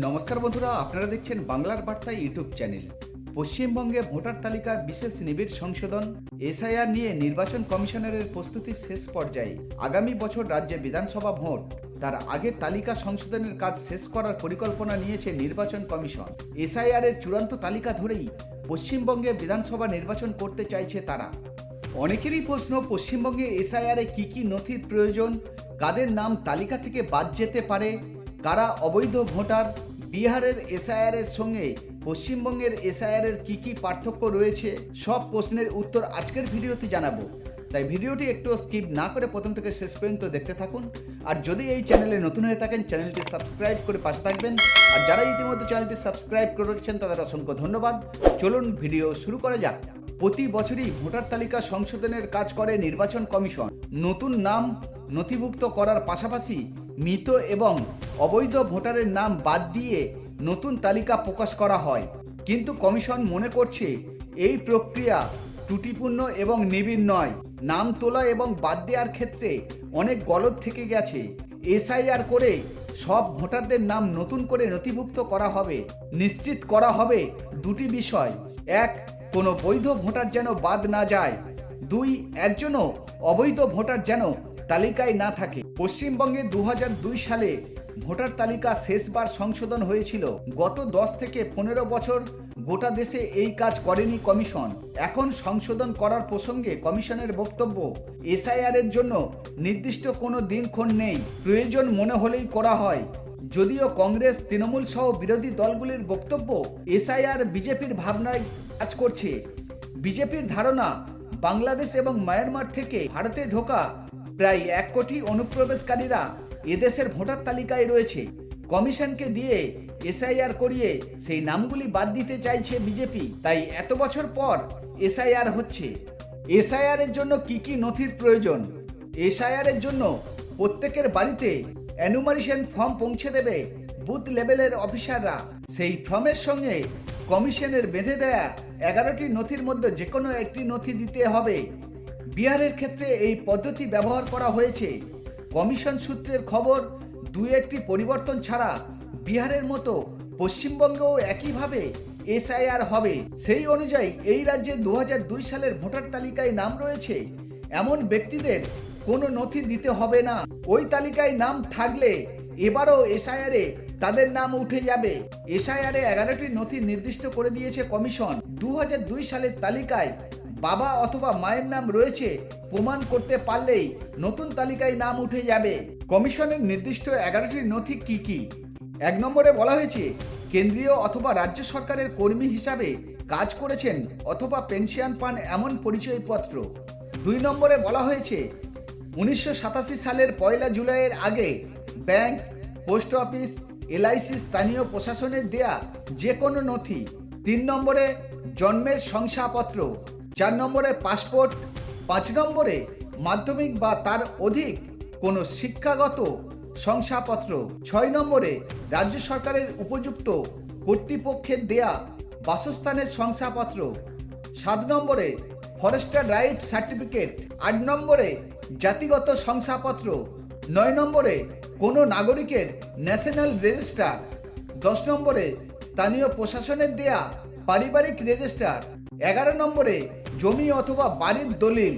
নমস্কার বন্ধুরা, আপনারা দেখছেন বাংলার বার্তা ইউটিউব চ্যানেল। পশ্চিমবঙ্গে ভোটার তালিকা বিশেষ নিবিড় সংশোধন, এসআইআর নিয়ে নির্বাচন কমিশনারের প্রস্তুতি শেষ পর্যায়ে আগামী বছর রাজ্যে বিধানসভা ভোট। তার আগে তালিকা সংশোধনের কাজ শেষ করার পরিকল্পনা নিয়েছে নির্বাচন কমিশন। এসআইআর এর চূড়ান্ত তালিকা ধরেই পশ্চিমবঙ্গে বিধানসভা নির্বাচন করতে চাইছে তারা। অনেকেরই প্রশ্ন, পশ্চিমবঙ্গে এসআইআরে কি কি নথির প্রয়োজন? কাদের নাম তালিকা থেকে বাদ যেতে পারে? কারা অবৈধ ভোটার? বিহারের এসআইআর এর সঙ্গে পশ্চিমবঙ্গের এসআইআর এর কি কি পার্থক্য রয়েছে? সব প্রশ্নের উত্তর আজকের ভিডিওতে জানাব। তাই ভিডিওটি একটু স্কিপ না করে প্রথম থেকে শেষ পর্যন্ত দেখতে থাকুন। আর যদি এই চ্যানেলে নতুন হয়ে থাকেন, চ্যানেলটি সাবস্ক্রাইব করে পাশে থাকবেন। আর যারা ইতিমধ্যে চ্যানেলটি সাবস্ক্রাইব করে রেখেছেন, তাদের অসংখ্য ধন্যবাদ। চলুন ভিডিও শুরু করা যাক। প্রতি বছরই ভোটার তালিকা সংশোধনের কাজ করে নির্বাচন কমিশন। নতুন নাম নথিভুক্ত করার পাশাপাশি মৃত এবং অবৈধ ভোটারের নাম বাদ দিয়ে নতুন তালিকা প্রকাশ করা হয়। কিন্তু কমিশন মনে করছে, এই প্রক্রিয়া ত্রুটিপূর্ণ এবং নিবিড় নয়। নাম তোলা এবং বাদ দেওয়ার ক্ষেত্রে অনেক গলদ থেকে গেছে। এসআইআর করে সব ভোটারদের নাম নতুন করে নথিভুক্ত করা হবে। নিশ্চিত করা হবে দুটি বিষয়। এক, কোনো বৈধ ভোটার যেন বাদ না যায়। দুই, একজনও অবৈধ ভোটার যেন তালিকায় না থাকে। পশ্চিমবঙ্গে দু হাজার দুই সালে ভোটার তালিকা শেষবার সংশোধন হয়েছিল। গত দশ থেকে পনেরো বছর গোটা দেশে এই কাজ করেনি কমিশন। এখন সংশোধন করার প্রসঙ্গে কমিশনের বক্তব্য, এসআইআর এর জন্য নির্দিষ্ট কোনো দিনক্ষণ নেই। প্রয়োজন মনে হলেই করা হয়। যদিও কংগ্রেস, তৃণমূল সহ বিরোধী দলগুলির বক্তব্য, এসআইআর বিজেপির ভাবনায় কাজ করছে। বিজেপির ধারণা, বাংলাদেশ এবং মায়ানমার থেকে ভারতে ঢোকা প্রায় এক কোটি অনুপ্রবেশকারীরা এদেশের ভোটার তালিকায় রয়েছে। কমিশনকে দিয়ে এসআইআর করিয়ে সেই নামগুলি বাদ দিতে চাইছে বিজেপি। তাই এত বছর পর এসআইআর হচ্ছে। এসআইআর এর জন্য কি কি নথির প্রয়োজন? এসআইআর এর জন্য প্রত্যেকের বাড়িতে অ্যানুমারিশন ফর্ম পৌঁছে দেবে বুথ লেভেলের অফিসাররা। সেই ফর্মের সঙ্গে কমিশনের বেঁধে দেয়া এগারোটি নথির মধ্যে যে কোনো একটি নথি দিতে হবে। বিহারের ক্ষেত্রে এই পদ্ধতি ব্যবহার করা হয়েছে। কমিশন সূত্রের খবর দু একটি পরিবর্তন ছাড়া বিহারের মতো পশ্চিমবঙ্গেও একইভাবে এসআইআর হবে। সেই অনুযায়ী এই রাজ্যে দু হাজার দুই সালের ভোটার তালিকায় নাম রয়েছে। এমন ব্যক্তিদের কোনো নথি দিতে হবে না। ওই তালিকায় নাম থাকলে এবারও এসআইআরে তাদের নাম উঠে যাবে। এসআইআরে এগারোটি নথি নির্দিষ্ট করে দিয়েছে কমিশন। দু হাজার দুই সালের তালিকায় বাবা অথবা মায়ের নাম রয়েছে, প্রমাণ করতে পারলেই নতুন তালিকায় নাম উঠে যাবে। কমিশনের নির্দিষ্ট এগারোটি নথি কি কি? এক নম্বরে বলা হয়েছে, কেন্দ্রীয় অথবা রাজ্য সরকারের কর্মী হিসাবে কাজ করেছেন অথবা পেনশন পান এমন পরিচয়পত্র। দুই নম্বরে বলা হয়েছে, উনিশশো সাতাশি সালের পয়লা জুলাইয়ের আগে ব্যাংক, পোস্ট অফিস, এলআইসি স্থানীয় প্রশাসনের দেয়া যে কোনো নথি। তিন নম্বরে জন্মের শংসাপত্র। চার নম্বরে পাসপোর্ট, পাঁচ নম্বরে মাধ্যমিক বা তার অধিক কোনো শিক্ষাগত শংসাপত্র, ছয় নম্বরে রাজ্য সরকারের উপযুক্ত কর্তৃপক্ষের দেয়া বাসস্থানের শংসাপত্র, সাত নম্বরে ফরেস্টার রাইট সার্টিফিকেট, আট নম্বরে জাতিগত শংসাপত্র, নয় নম্বরে কোনো নাগরিকের ন্যাশনাল রেজিস্টার, দশ নম্বরে স্থানীয় প্রশাসনের দেয়া পারিবারিক রেজিস্টার এগারো নম্বরে জমি অথবা বাড়ির দলিল।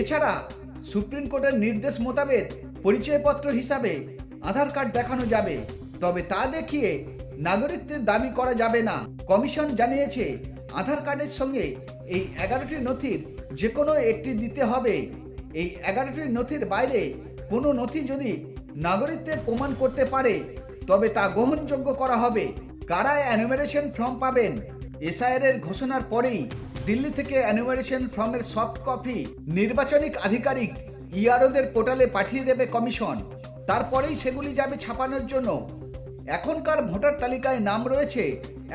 এছাড়া সুপ্রিম কোর্টের নির্দেশ মোতাবেক পরিচয়পত্র হিসাবে আধার কার্ড দেখানো যাবে। তবে তা দেখিয়ে নাগরিকদের দাবি করা যাবে না। কমিশন জানিয়েছে, আধার কার্ডের সঙ্গে এই এগারোটি নথির যে কোনো একটি দিতে হবে। এই এগারোটি নথির বাইরে কোনো নথি যদি নাগরিকদের প্রমাণ করতে পারে, তবে তা গ্রহণযোগ্য করা হবে। কারা অ্যানুমারেশন ফর্ম পাবেন? এসআইআর এর ঘোষণার পরেই দিল্লি থেকে অ্যানুমারেশন ফর্মের সফট কপি নির্বাচনিক আধিকারিক ইআরওদের পোর্টালে পাঠিয়ে দেবে কমিশন। তারপরেই সেগুলি যাবে ছাপানোর জন্য। এখনকার ভোটার তালিকায় নাম রয়েছে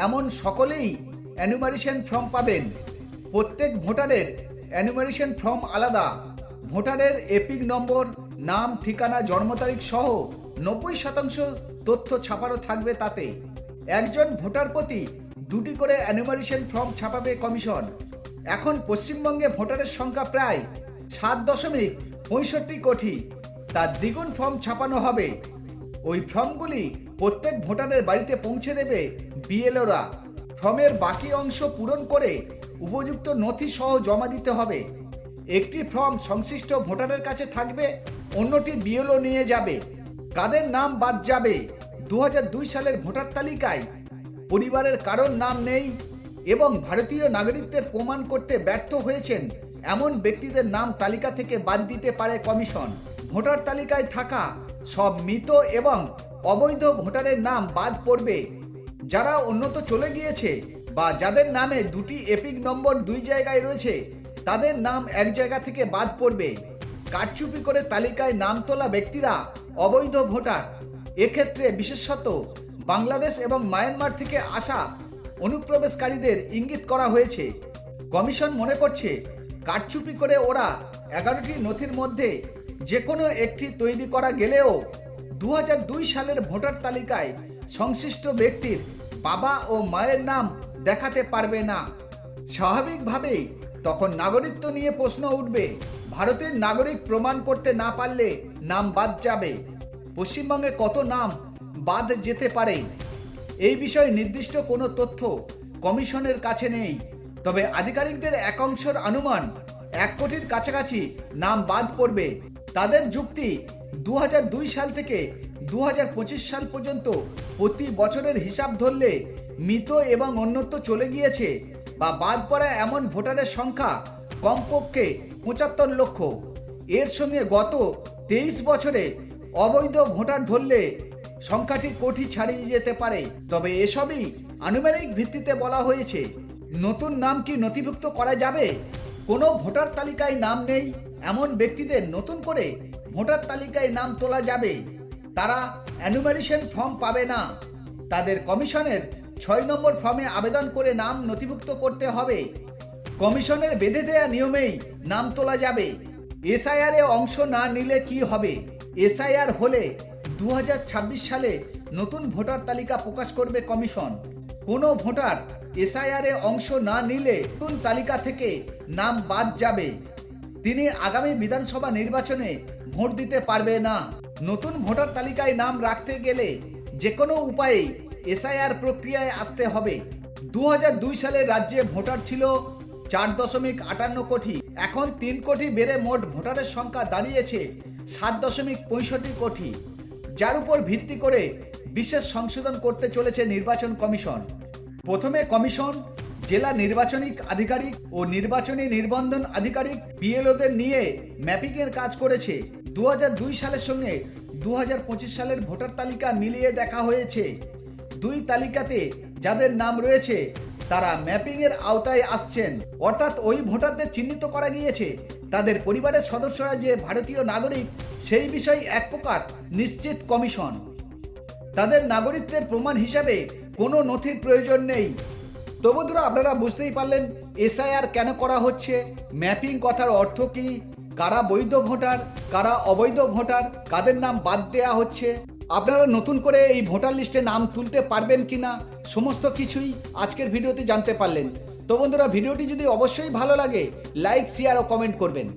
এমন সকলেই অ্যানুমারেশন ফর্ম পাবেন। প্রত্যেক ভোটারের অ্যানুমারেশন ফর্ম আলাদা। ভোটারের এপিক নম্বর, নাম, ঠিকানা, জন্ম তারিখ সহ নব্বই শতাংশ তথ্য ছাপানো থাকবে তাতে। একজন ভোটার প্রতি দুটি করে অ্যানুমারেশন ফর্ম ছাপাবে কমিশন। এখন পশ্চিমবঙ্গে ভোটারের সংখ্যা প্রায় সাত দশমিক পঁয়ষট্টি কোটি। তার দ্বিগুণ ফর্ম ছাপানো হবে। ওই ফর্মগুলি প্রত্যেক ভোটারের বাড়িতে পৌঁছে দেবে বিএলওরা। ফর্মের বাকি অংশ পূরণ করে উপযুক্ত নথি সহ জমা দিতে হবে। একটি ফর্ম সংশ্লিষ্ট ভোটারের কাছে থাকবে, অন্যটি বিএলও নিয়ে যাবে। কাদের নাম বাদ যাবে? দু হাজার দুই সালের ভোটার তালিকায় পরিবারের কারোর নাম নেই এবং ভারতীয় নাগরিকদের প্রমাণ করতে ব্যর্থ হয়েছেন এমন ব্যক্তিদের নাম তালিকা থেকে বাদ দিতে পারে কমিশন। ভোটার তালিকায় থাকা সব মৃত এবং অবৈধ ভোটারের নাম বাদ পড়বে। যারা উন্নত চলে গিয়েছে বা যাদের নামে দুটি এপিক নম্বর দুই জায়গায় রয়েছে, তাদের নাম এক জায়গা থেকে বাদ পড়বে। কারচুপি করে তালিকায় নাম তোলা ব্যক্তিরা অবৈধ ভোটার। এক্ষেত্রে বিশেষত বাংলাদেশ এবং মায়ানমার থেকে আসা অনুপ্রবেশকারীদের ইঙ্গিত করা হয়েছে। কমিশন মনে করছে, কারচুপি করে ওরা এগারোটি নথির মধ্যে যে কোনো একটি তৈরি করা গেলেও দু হাজার দুই সালের ভোটার তালিকায় সংশ্লিষ্ট ব্যক্তির বাবা ও মায়ের নাম দেখাতে পারবে না। স্বাভাবিকভাবেই তখন নাগরিকত্ব নিয়ে প্রশ্ন উঠবে, ভারতের নাগরিক প্রমাণ করতে না পারলে নাম বাদ যাবে। পশ্চিমবঙ্গে কত নাম বাদ যেতে পারে। এই বিষয়ে নির্দিষ্ট কোনো তথ্য কমিশনের কাছে নেই। তবে আধিকারিকদের এক অংশের অনুমান, এক কোটির কাছাকাছি নাম বাদ পড়বে। তাদের যুক্তি দু হাজার দুই সাল থেকে দু হাজার পঁচিশ সাল পর্যন্ত প্রতি বছরের হিসাব ধরলে মৃত এবং অন্যত্র চলে গিয়েছে বা বাদ পড়া এমন ভোটারের সংখ্যা কমপক্ষে পঁচাত্তর লক্ষ। এর সঙ্গে গত তেইশ বছরে অবৈধ ভোটার ধরলে সংখ্যাটি কোটি ছাড়িয়ে যেতে পারে। তবে এসবই আনুমানিক ভিত্তিতে বলা হয়েছে, নতুন নাম কি নথিভুক্ত করা যাবে? কোনো ভোটার তালিকায় নাম নেই, এমন ব্যক্তিদের নতুন করে ভোটার তালিকায় নাম তোলা যাবে। তারা অ্যানুমারেশন ফর্ম পাবে না। তাদের কমিশনের ছয় নম্বর ফর্মে আবেদন করে নাম নথিভুক্ত করতে হবে। কমিশনের বেঁধে দেয়া নিয়মেই নাম তোলা যাবে। এসআইআর অংশ না নিলে কি হবে? এসআইআর হলে দু হাজার ছাব্বিশ সালে নতুন ভোটার তালিকা প্রকাশ করবে কমিশন। কোনো ভোটার এসআইআর অংশ না নিলে নতুন তালিকা থেকে নাম বাদ যাবে। তিনি আগামী বিধানসভা নির্বাচনে ভোট দিতে পারবে না। নতুন ভোটার তালিকায় নাম রাখতে গেলে যে কোনো উপায়ে এসআইআর প্রক্রিয়ায় আসতে হবে। দু হাজার দুই সালে রাজ্যে ভোটার ছিল চার দশমিক আটান্ন কোটি। এখন তিন কোটি বেড়ে মোট ভোটারের সংখ্যা দাঁড়িয়েছে সাত দশমিক পঁয়ষট্টি কোটি। যার উপর ভিত্তি করে বিশেষ সংশোধন করতে চলেছে নির্বাচন কমিশন। প্রথমে কমিশন, জেলা নির্বাচনিক আধিকারিক ও নির্বাচনী নির্বন্ধন আধিকারিক বিএলওদের নিয়ে ম্যাপিংয়ের কাজ করেছে। দু দুই সালের সঙ্গে দু পঁচিশ সালের ভোটার তালিকা মিলিয়ে দেখা হয়েছে। দুই তালিকাতে যাদের নাম রয়েছে তারা ম্যাপিংয়ের আওতায় আসছেন। অর্থাৎ ওই ভোটারদের চিহ্নিত করা গিয়েছে। তাদের পরিবারের সদস্যরা যে ভারতীয় নাগরিক, সেই বিষয়ে এক প্রকার নিশ্চিত কমিশন। তাদের নাগরিকত্বের প্রমাণ হিসাবে কোনো নথির প্রয়োজন নেই। তো বন্ধুরা আপনারা বুঝতেই পারলেন, এসআইআর কেন করা হচ্ছে? ম্যাপিং কথার অর্থ কি? কারা বৈধ ভোটার, কারা অবৈধ ভোটার, কাদের নাম বাদ দেয়া হচ্ছে? আপনারা নতুন করে এই ভোটার লিস্টে নাম তুলতে পারবেন কি না, সমস্ত কিছুই আজকের ভিডিওতে জানতে পারলেন। তো বন্ধুরা, ভিডিওটি যদি অবশ্যই ভালো লাগে, লাইক শেয়ার ও কমেন্ট করবেন।